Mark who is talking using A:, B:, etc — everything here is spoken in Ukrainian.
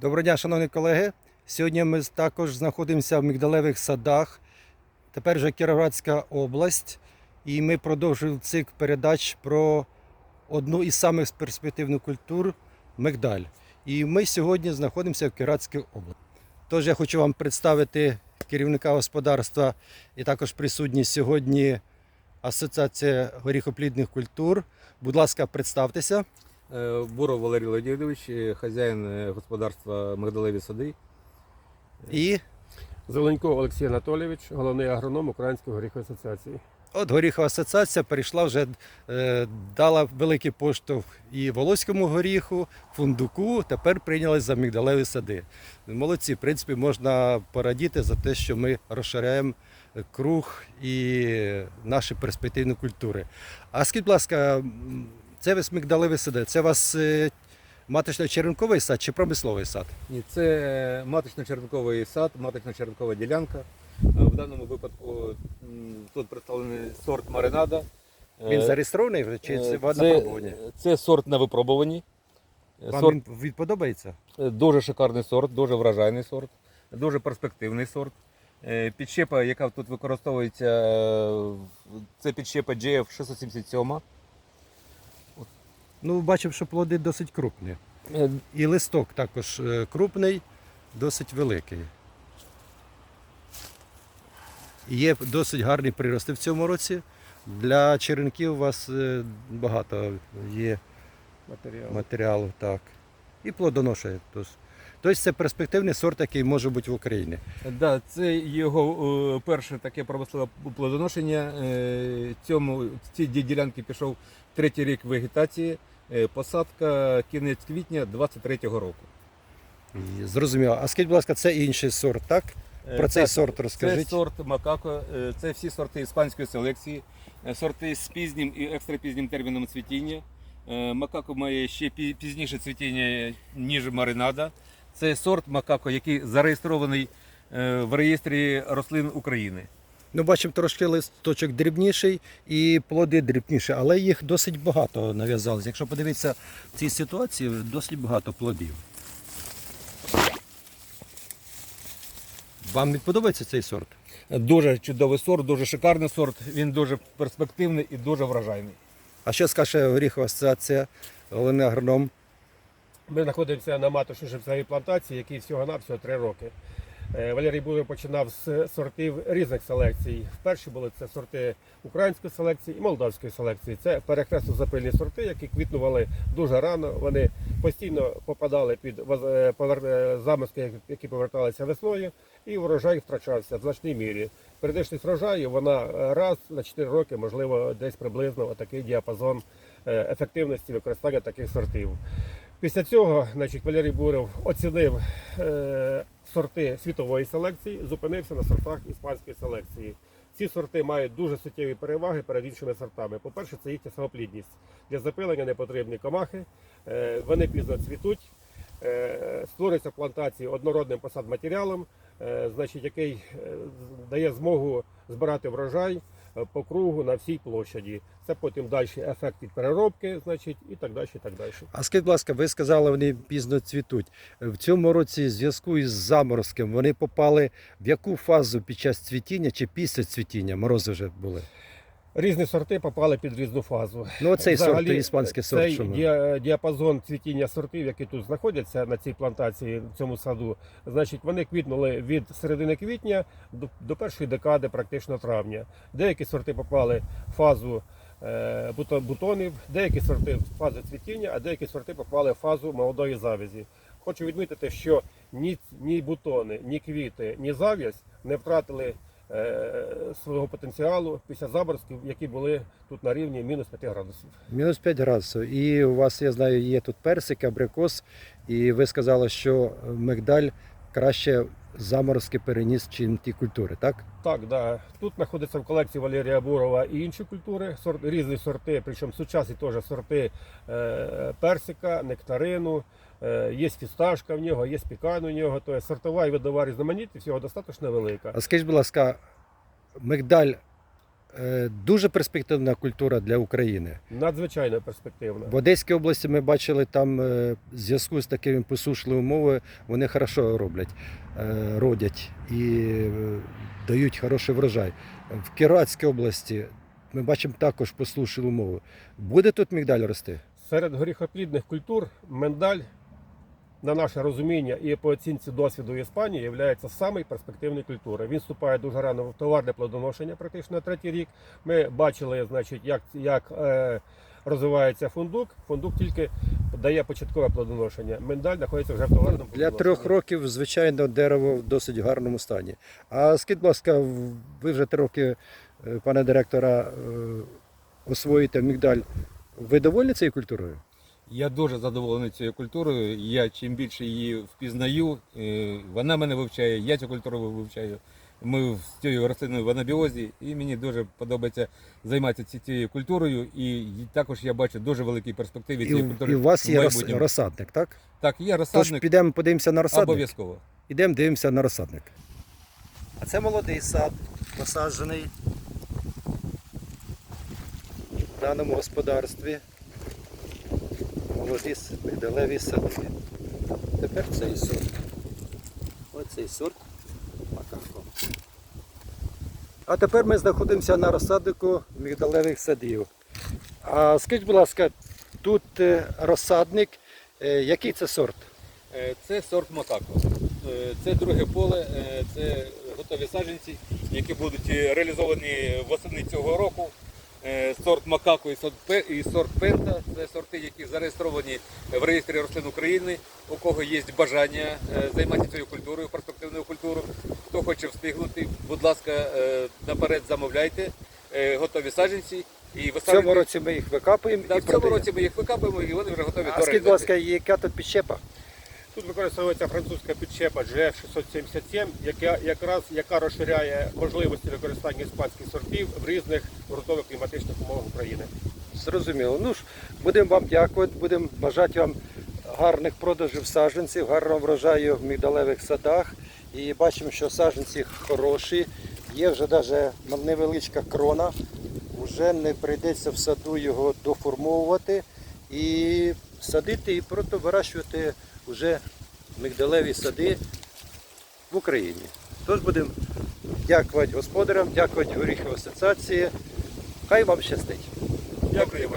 A: Доброго дня, шановні колеги. Сьогодні ми також знаходимося в мігдалевих садах. Тепер вже Кіровоградська область. І ми продовжуємо цикл передач про одну із самих перспективних культур мигдаль. І ми сьогодні знаходимося в Кіровоградській області. Тож я хочу вам представити керівника господарства і також присутні сьогодні Асоціація горіхоплідних культур. Будь ласка, представтеся.
B: Е, Буров Валерій Леонідович, е, хазяїн е, господарства Магдалеві сади.
A: І
C: Зеленько Олексій Анатолійович, головний агроном Української горіхової асоціації.
A: От горіхова асоціація перейшла вже, е, дала великий поштовх і волоському горіху, фундуку. Тепер прийняли за мігдалеві сади. Молодці, в принципі, можна порадіти за те, що ми розширяємо круг і наші перспективні культури. А скажіть, будь ласка, це ви мігдалеві сади? Це у вас е, маточно-черенковий сад чи промисловий сад?
B: І це маточно-черенковий сад, маточно-черенкова ділянка. Е, В даному випадку тут представлений сорт маринада.
A: Він
B: Е,
A: зареєстрований чи це на випробуванні?
B: це сорт на випробуванні.
A: Вам
B: Сорт
A: він відподобається?
B: дуже шикарний сорт, дуже вражайний сорт, дуже перспективний сорт. Підщепа, яка тут використовується, це підщепа GF 677.
A: Ну, Бачив, що плоди досить крупні.
B: Е,
A: І листок також е, крупний, досить великий. Є досить гарні прирости в цьому році. Для черенків у вас е, багато є
C: матеріалу.
A: матеріалу, так. І плодоношує. Тобто це перспективний сорт, який може бути в Україні.
B: Да, це його е, перше таке промислове плодоношення. Е, Цьому цій ді- ділянки пішов третій рік вегетації. Е, Посадка кінець квітня 23-го року.
A: Зрозуміло. А скажіть, будь ласка, це інший сорт, так?
B: Е,
A: Про цей
B: так,
A: сорт
B: Це сорт Макако, е, це всі сорти іспанської селекції, е, сорти з пізнім і екстрапізнім терміном цвітіння. Макако має ще пізніше цвітіння, ніж маринада. Це сорт Макако, який зареєстрований е, в реєстрі рослин України.
A: Ну, бачимо, трошки листочок дрібніший і плоди дрібніші, але їх досить багато нав'язалось. Якщо подивитися в цій ситуації, досить багато плодів. Вам подобається цей сорт?
B: Дуже чудовий сорт, дуже шикарний сорт. Він дуже перспективний і дуже вражайний.
A: А що скаже горіхова асоціація, головний агроном?
C: Ми знаходимося на матошно-живцевій плантації, якій всього-навсього три роки. Е, Валерій Буров починав з сортів різних селекцій. Вперше були це сорти української селекції і молдавської селекції. Це перехресно запильні сорти, які квітнували дуже рано. Вони постійно попадали під е, е, замиски, які поверталися весною, і врожай втрачався в значній мірі. Періодичність врожаю вона раз на 4 роки, можливо, десь приблизно отакий діапазон ефективності використання таких сортів. Після цього значить, Валерій Буров оцінив е, сорти світової селекції, зупинився на сортах іспанської селекції. Ці сорти мають дуже суттєві переваги перед іншими сортами. По-перше, це їхня самоплідність. Для запилення не потрібні комахи, е, вони пізно цвітуть. Е, Створюється плантації однородним посадматеріалом, е, значить, який е, дає змогу збирати врожай по кругу на всій площаді. Це потім далі ефект від переробки, значить, і так далі. І так далі.
A: А скажіть, будь ласка, ви сказали, вони пізно цвітуть. В цьому році, в зв'язку із заморозком, вони попали в яку фазу під час цвітіння чи після цвітіння? Морози вже були.
C: Різні сорти попали під різну фазу.
A: Ну, оцей сорт,
C: Взагалі,
A: іспанський сорт.
C: Цей
A: що ми-
C: діапазон цвітіння сортів, які тут знаходяться на цій плантації, в цьому саду, значить, вони квітнули від середини квітня до, до першої декади, практично травня. Деякі сорти попали в фазу е, бутонів, деякі сорти в фазу цвітіння, а деякі сорти попали в фазу молодої завязі. Хочу відмітити, що ні, ні бутони, ні квіти, ні зав'язь не втратили свого потенціалу після заморозків, які були тут на рівні мінус 5 градусів.
A: Мінус 5 градусів. І у вас, я знаю, є тут персик, абрикос, і ви сказали, що мигдаль краще заморозки переніс, чим ті культури, так?
C: Так, да. Тут знаходиться в колекції Валерія Бурова і інші культури, сорт, різні сорти, причому сучасні теж сорти е, персика, нектарину, е, є фісташка в нього, є пікан у нього. Тобто сортова і видова різноманітність всього достатньо велика.
A: А скажіть, будь ласка, мигдаль Дуже перспективна культура для України.
C: Надзвичайно перспективно.
A: В Одеській області ми бачили там е, в зв'язку з такими посушливими умовами, вони хорошо роблять, е, родять і е, дають хороший врожай. В Кіровоградській області ми бачимо також посушливі умови. Буде тут мігдаль рости?
C: Серед горіхоплідних культур миндаль, на наше розуміння і по оцінці досвіду Іспанії, є самою перспективною культурою. Він вступає дуже рано в товарне плодоношення, практично на третій рік. Ми бачили, значить, як, як е, розвивається фундук. Фундук тільки дає початкове плодоношення. Миндаль знаходиться вже в товарному
A: Для трьох років, звичайно, дерево в досить гарному стані. А скажіть, будь ласка, ви вже три роки, е, пане директора, е, освоїте мігдаль. Ви довольні цією культурою?
B: Я дуже задоволений цією культурою. Я чим більше її впізнаю, е, вона мене вивчає, я цю культуру вивчаю. Ми з цією рослиною в анабіозі, і мені дуже подобається займатися цією культурою. І також я бачу дуже великі перспективи цієї культури.
A: і у вас є
B: майбутньому.
A: розсадник, так?
B: Так, є
A: Тож
B: розсадник
A: підемо подивимося на розсадник.
B: обов'язково.
A: Ідемо дивимося на розсадник. А це молодий сад, посаджений в даному господарстві. Молоді мигдалеві сади. Тепер цей сорт. Оцей сорт макако. А тепер ми знаходимося на розсаднику мігдалевих садів. А скажіть, будь ласка, тут е, розсадник, е, який це сорт?
B: Е, Це сорт Макако. Це друге поле, це готові саджанці, які будуть реалізовані восени цього року. Е, Сорт Макако і сорт Пента це сорти, які зареєстровані в реєстрі рослин України. У кого є бажання е, займатися цією культурою, перспективною культурою. Хто хоче встигнути, будь ласка, е, наперед замовляйте готові саджанці. І
A: В цьому році ми їх викапуємо
B: Да,
A: і
B: в цьому
A: продаємо.
B: році ми їх викапуємо і вони вже готові
A: А
B: до
A: скажіть, будь ласка, яка тут підщепа?
C: Тут використовується французька підчепа GF677, яка якраз яка розширяє можливості використання іспанських сортів в різних ґрунтових кліматичних умовах України.
A: Зрозуміло. Ну ж, будемо вам дякувати, будемо бажати вам гарних продажів саджанців, гарного врожаю в мігдалевих садах. І бачимо, що саджанці хороші. Є вже навіть невеличка крона. Вже не прийдеться в саду його доформовувати і садити і просто вирощувати вже мигдалеві сади в Україні. Тож будемо дякувати господарям, дякувати горіховій асоціації. Хай вам щастить.
C: Дякую.